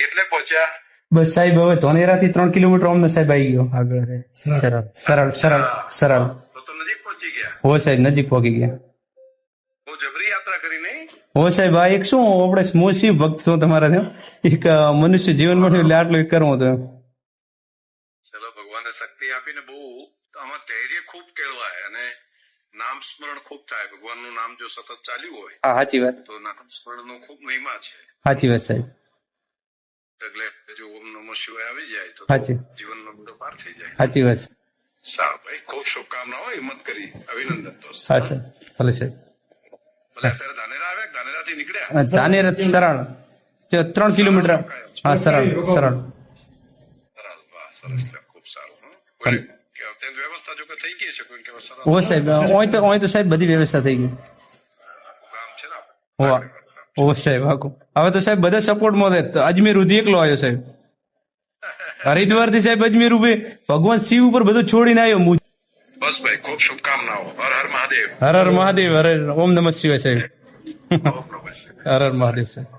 કેટલે પહોંચ્યા? બસ સાહેબ હવે ધોનેરા થી ત્રણ કિલોમીટર અમને સાહેબ આવી ગયો આગળ સરળ સરળ સરળ સરળ. તો તો નજીક પહોંચી ગયા? હો સાહેબ નજીક પહોંચી ગયા. બહુ જબરી યાત્રા કરી નહીં? હો સાહેબ આ એક શું આપણે મોસી ભક્ત છું તમારા ત્યાં એક મનુષ્ય જીવન માટે એટલે આટલું એક કરવું હતું ચલો ભગવાને શક્તિ આપીને બહુ આમાં ધૈર્ય ખૂબ કેળવાય અને નામ સ્મરણ ખૂબ થાય. ભગવાનનું નામ જો સતત ચાલ્યું હોય હા સાચી વાત. તો નામ સ્મરણનો ખૂબ મહિમા છે. સાચી વાત સાહેબ. એટલે જો ઓમ નમો શિવાય આવી જાય તો જીવનનો બધો પાર થઈ જાય. સાચી વાત છે. સારું ભાઈ ખૂબ શુભકામનાઓ હિંમત કરી. અભિનંદન દોસ્ત હા સર ભલે સાહેબ. ભલે સર ધાનેરા આવ્યા ધાનેરાથી નીકળ્યા? ધાનેરા સરળ ત્રણ કિલોમીટર. હા સરળ સરળ સરસ ખૂબ સારું. અત્યંત વ્યવસ્થા જો કે થઈ ગઈ છે? કોઈ સાહેબ ઓય તો ઓય તો સાહેબ બધી વ્યવસ્થા થઈ ગઈ. ગામ છે ને ઓ સાહેબ આખું હવે તો સાહેબ બધા સપોર્ટમાં છે અજમેર સુધી એકલો આવ્યો સાહેબ હરિદ્વારથી સાહેબ અજમેર ઉભે ભગવાન શિવ ઉપર બધું છોડીને આવ્યો હું બસ ભાઈ ખૂબ શુભકામનાઓ હર હર મહાદેવ હર હર મહાદેવ હર ઓમ નમઃ શિવાય સાહેબ હર હર મહાદેવ સાહેબ